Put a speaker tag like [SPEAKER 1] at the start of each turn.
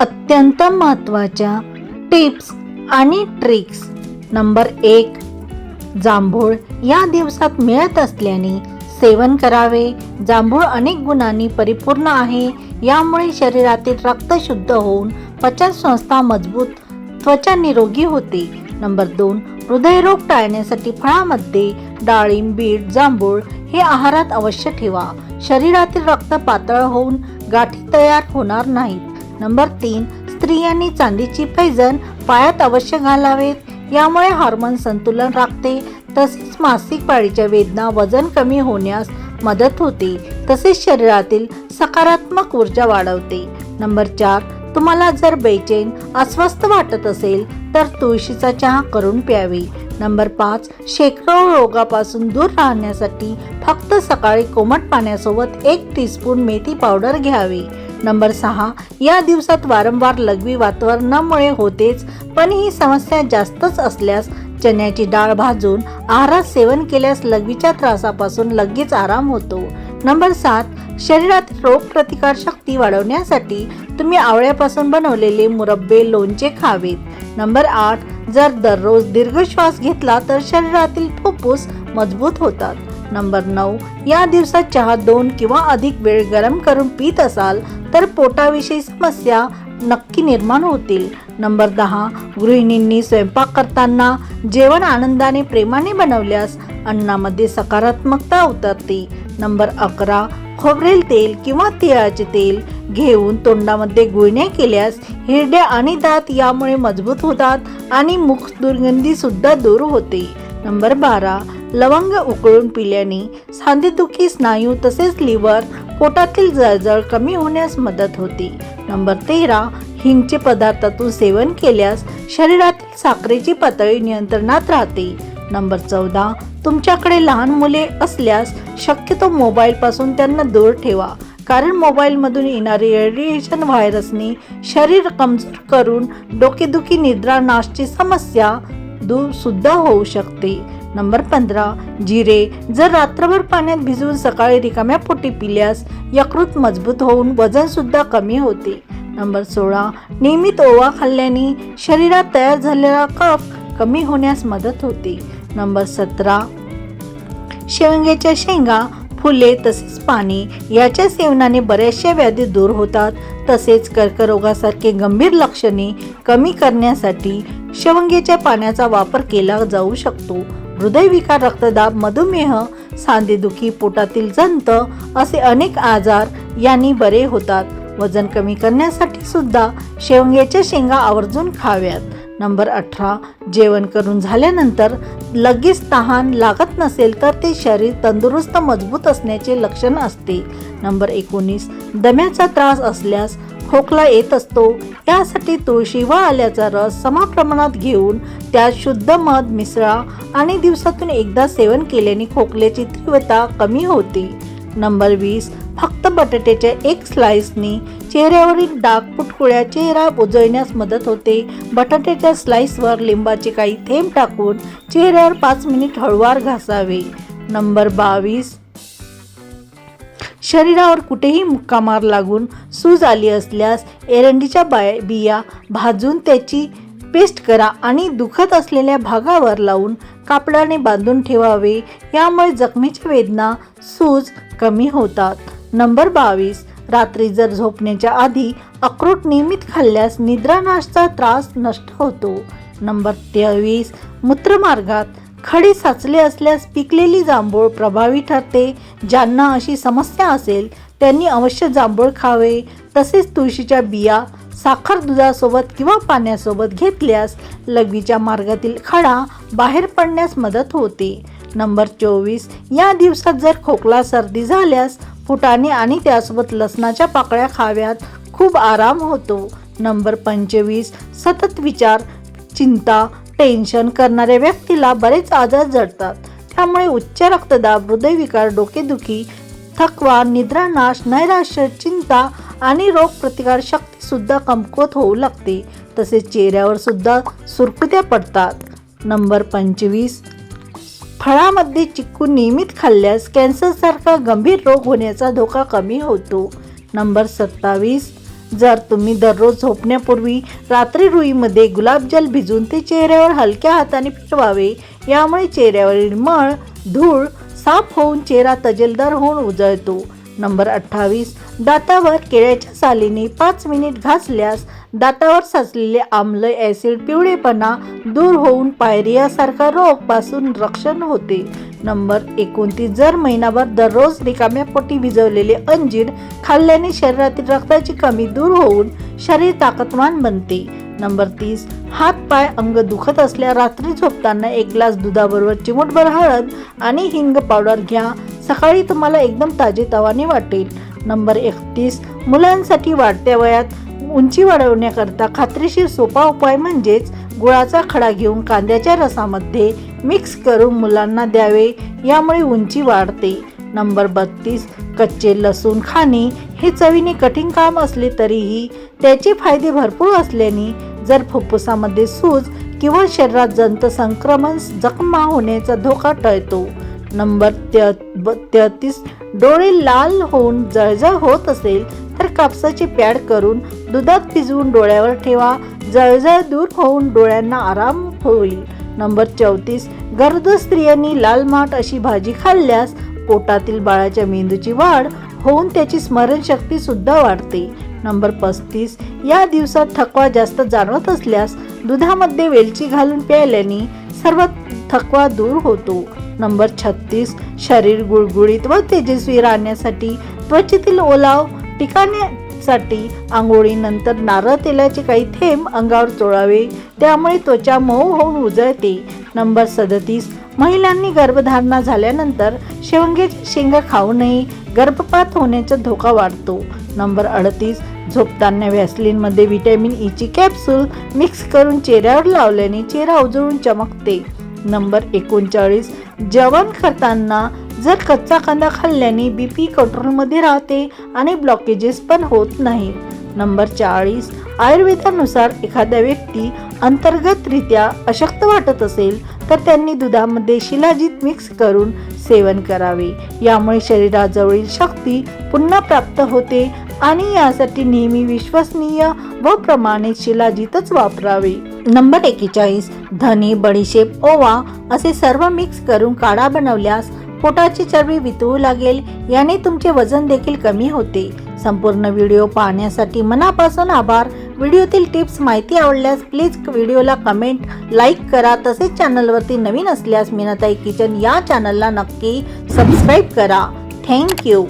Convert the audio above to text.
[SPEAKER 1] अत्यंत महत्त्वाच्या टिप्स आणि ट्रिक्स. नंबर एक जांभूळ या दिवसात मिळत असल्याने सेवन करावे. जांभूळ अनेक गुणांनी परिपूर्ण आहे. यामुळे शरीरातील रक्त शुद्ध होऊन पचन संस्था मजबूत त्वचा निरोगी होते. नंबर दोन हृदयरोग टाळण्यासाठी फळामध्ये डाळिंब बीट जांभूळ हे आहारात अवश्य ठेवा. शरीरातील रक्त पातळ होऊन गाठी तयार होणार नाहीत. नंबर तीन स्त्रियांनी चांदीची पैजण पायात अवश्य घालावेत. यामुळे हार्मोन संतुलन राखते. तसेच मासिक पाळीच्या वेदना वजन कमी होण्यास मदत होते. तसेच शरीरातील सकारात्मक ऊर्जा वाढवते. नंबर चार तुम्हाला जर बेचैन अस्वस्थ वाटत असेल तर तुळशीचा चहा करून प्यावी. नंबर पाच शेकडो रोगापासून दूर राहण्यासाठी फक्त सकाळी कोमट पाण्यासोबत एक टीस्पून मेथी पावडर घ्यावी. नंबर सहा या दिवसात वारंवार लघवी वातावरणामुळे होतेच पण ही समस्या जास्तच असल्यास चण्याची डाळ भाजून आहारात सेवन केल्यास लघवीच्या त्रासापासून लगेच आराम होतो. नंबर सात शरीरात रोगप्रतिकार शक्ती वाढवण्यासाठी तुम्ही आवळ्यापासून बनवलेले मुरब्बे लोणचे खावेत. नंबर आठ जर दररोज दीर्घ श्वास घेतला तर शरीरातील फुफ्फुस मजबूत होतात. नंबर नऊ. या दिवसात चहा दोन किंवा अधिक वेळ गरम करून पीत असाल तर पोटाविषयी समस्या नक्की निर्माण होतील. नंबर दहा. गृहिणींनी स्वयंपाक करताना जेवण आनंदाने प्रेमाने बनवल्यास अन्नामध्ये सकारात्मकता उतरते. नंबर अकरा. खोबरेल तेल किंवा तिळाचे तेल घेऊन तोंडामध्ये गुळण्या केल्यास हिरड्या आणि दात यामुळे मजबूत होतात आणि मुख दुर्गंधी सुद्धा दूर होते. नंबर बारा. लवंग उकळून पिल्याने सांधेदुखी स्नायू तसेच लिव्हर पोटातील जळजळ कमी होण्यास मदत होते. नंबर तेरा हिंगचे पदार्थातून सेवन केल्यास शरीरातील साखरेची पातळी नियंत्रणात राहते. नंबर चौदा तुमच्याकडे लहान मुले असल्यास शक्यतो मोबाईलपासून त्यांना दूर ठेवा कारण मोबाईलमधून येणारे रेडिएशन व्हायरसने शरीर कमजोर करून डोकेदुखी निद्रा नाशची समस्या सुद्धा होऊ शकते. नंबर पंधरा जिरे जर रात्रभर पाण्यात भिजवून सकाळी रिकाम्या पोटी पिल्यास यकृत मजबूत होऊन वजन सुद्धा कमी होते. नंबर सोळा नियमित ओवा खाल्ल्याने शरीरात तयार झालेला कफ कमी होण्यास मदत होते. नंबर सतरा शेवंग्याच्या शेंगा फुले तसेच पाणी याच्या सेवनाने बऱ्याचशा व्याधी दूर होतात. तसेच कर्करोगासारखे गंभीर लक्षणे कमी करण्यासाठी शेवंगेच्या पाण्याचा वापर केला जाऊ शकतो. हृदयविकार रक्तदाब मधुमेह सांधेदुखी पोटातील जंत असे अनेक आजार यांनी बरे होतात. वजन कमी करण्यासाठी सुद्धा शेवंग्याच्या शेंगा आवर्जून खाव्यात. नंबर अठरा जेवण करून झाल्यानंतर लगेच तहान लागत नसेल तर ते शरीर तंदुरुस्त मजबूत असण्याचे लक्षण असते. नंबर एकोणीस दम्याचा त्रास असल्यास खोकला येत असतो. त्यासाठी तुळशी व आल्याचा रस सम प्रमाणात घेऊन त्यात शुद्ध मध मिसळा आणि दिवसातून एकदा सेवन केल्याने खोकल्याची तीव्रता कमी होते. नंबर वीस फक्त बटाट्याच्या एक स्लाइसनी चेहऱ्यावरील डाग पुटकुळ्या चेहरा उजळण्यास मदत होते. बटाट्याच्या स्लाइसवर लिंबाचे काही थेंब टाकून चेहऱ्यावर पाच मिनिट हळूवार घासावे. नंबर बावीस शरीरावर कुठेही मुक्कामार लागून सूज आली असल्यास एरंडीच्या बाय बिया भाजून त्याची पेस्ट करा आणि दुखत असलेल्या भागावर लावून कापडाने बांधून ठेवावे. यामुळे जखमीच्या वेदना सूज कमी होतात. नंबर बावीस. रात्री जर झोपण्याच्या आधी अक्रोट नियमित खाल्ल्यास निद्रानाशचा त्रास नष्ट होतो. नंबर तेवीस. मूत्रमार्गात खडे साचले असल्यास पिकलेली जांभूळ प्रभावी ठरते. ज्यांना अशी समस्या असेल त्यांनी अवश्य जांभूळ खावे. तसेच तुळशीच्या बिया साखर दुधासोबत किंवा पाण्यासोबत घेतल्यास लघवीच्या मार्गातील खडा बाहेर पडण्यास मदत होते. नंबर चोवीस. या दिवसात जर खोकला सर्दी झाल्यास फुटाणे आणि त्यासोबत लसणाच्या पाकळ्या खाव्यात. खूप आराम होतो. नंबर पंचवीस. सतत विचार चिंता टेन्शन करणाऱ्या व्यक्तीला बरेच आजार जडतात. त्यामुळे उच्च रक्तदाब हृदयविकार डोकेदुखी थकवा निद्रानाश नैराश्य चिंता आणि रोगप्रतिकार शक्ती सुद्धा कमकुवत होऊ लागते. तसेच चेहऱ्यावर सुद्धा सुरकुत्या पडतात. नंबर पंचवीस. फळामध्ये चिक्कू नियमित खाल्ल्यास कॅन्सरसारखा गंभीर रोग होण्याचा धोका कमी होतो. नंबर सत्तावीस. जर तुम्ही दररोज झोपण्यापूर्वी रात्री रुईमध्ये गुलाबजल भिजून ते चेहऱ्यावर हलक्या हाताने फिरवावे. यामुळे चेहऱ्यावरील मळ धूळ साफ होऊन चेहरा तजेलदार होऊन उजळतो. नंबर अठ्ठावीस. दातावर केळ्याच्या सालीने पाच मिनिट घासल्यास दातावर साचलेले आम्ल ॲसिड पिवळेपणा दूर होऊन पायरियासारखा रोगपासून रक्षण होते. नंबर एकोणतीस. जर महिनाभर दररोज रिकाम्या पोटी भिजवलेले अंजीर खाल्ल्याने शरीरातील रक्ताची कमी दूर होऊन शरीर ताकदवान बनते. नंबर तीस. हात पाय अंग दुखत असल्या रात्री झोपताना एक ग्लास दुधाबरोबर चिमूटभर हळद आणि हिंग पावडर घ्या. सकाळी तुम्हाला एकदम ताजेतवाने वाटेल. नंबर एकतीस. मुलांसाठी वाढत्या वयात उंची वाढवण्याकरता खात्रीशीर सोपा उपाय म्हणजेच गुळाचा खडा घेऊन कांद्याच्या रसामध्ये मिक्स करून मुलांना द्यावे. यामुळे उंची वाढते. नंबर बत्तीस कच्चे लसूण खाणे हे चवीने कठीण काम असले तरीही त्याचे फायदे भरपूर असल्याने जर फुफ्फुसामध्ये सूज किंवा शरीरात जंत संक्रमण जखमा होण्याचा धोका टळतो. नंबर ब तेहतीस डोळे लाल होऊन जळजळ होत असेल तर कापसाचे पॅड करून दुधात भिजवून डोळ्यावर ठेवा. जळजळ दूर होऊन डोळ्यांना आराम होईल. नंबर चौतीस. गर्द स्त्रियांनी लाल माठ अशी भाजी खाल्ल्यास पोटातील बाळाच्या मेंदूची वाढ होऊन त्याची स्मरणशक्ती सुद्धा वाढते. नंबर पस्तीस. या दिवसात थकवा जास्त जाणवत असल्यास दुधामध्ये वेलची घालून प्यायल्याने सर्व थकवा दूर होतो. नंबर छत्तीस. शरीर गुळगुळीत व तेजस्वी राहण्यासाठी त्वचेतील ओलाव टिकाण्यासाठी आंघोळीनंतर नारळ तेलाचे काही थेंब अंगावर चोळावे. त्यामुळे त्वचा मऊ होऊन उजळते. नंबर सदतीस महिलांनी गर्भधारणा झाल्यानंतर शेवंगे शेंगा खाऊ नये. गर्भपात होण्याचा धोका वाढतो. नंबर अडतीस झोपताना व्हॅसलिनमध्ये व्हिटॅमिन e ईची कॅप्सूल मिक्स करून चेहऱ्यावर लावल्याने चेहरा उजळून चमकते. नंबर एकोणचाळीस जेवण करताना जर कच्चा कांदा खाल्ल्याने बी पी कंट्रोलमध्ये राहते आणि ब्लॉकेजेस पण होत नाही. नंबर चाळीस आयुर्वेदानुसार एखाद्या व्यक्ती अंतर्गतरित्या अशक्त वाटत असेल तर त्यांनी दुधामध्ये शिलाजीत मिक्स करून सेवन करावे. यामुळे शरीराजवळील शक्ती पुन्हा प्राप्त होते आणि यासाठी नेहमी विश्वसनीय व प्रमाणित शिलाजीतच वापरावे. नंबर एकेचाळीस धने बडीशेप ओवा असे सर्व मिक्स करून काढा बनवल्यास पोटाची चरबी वितळू लागेल याने तुमचे वजन देखील कमी होते. संपूर्ण व्हिडिओ पाहण्यासाठी मनापासून आभार. व्हिडिओतील टिप्स माहिती आवडल्यास प्लीज व्हिडिओला कमेंट लाईक करा. तसेच चॅनलवरती नवीन असल्यास मीनाताई किचन या चॅनलला नक्की सबस्क्राईब करा. थँक्यू.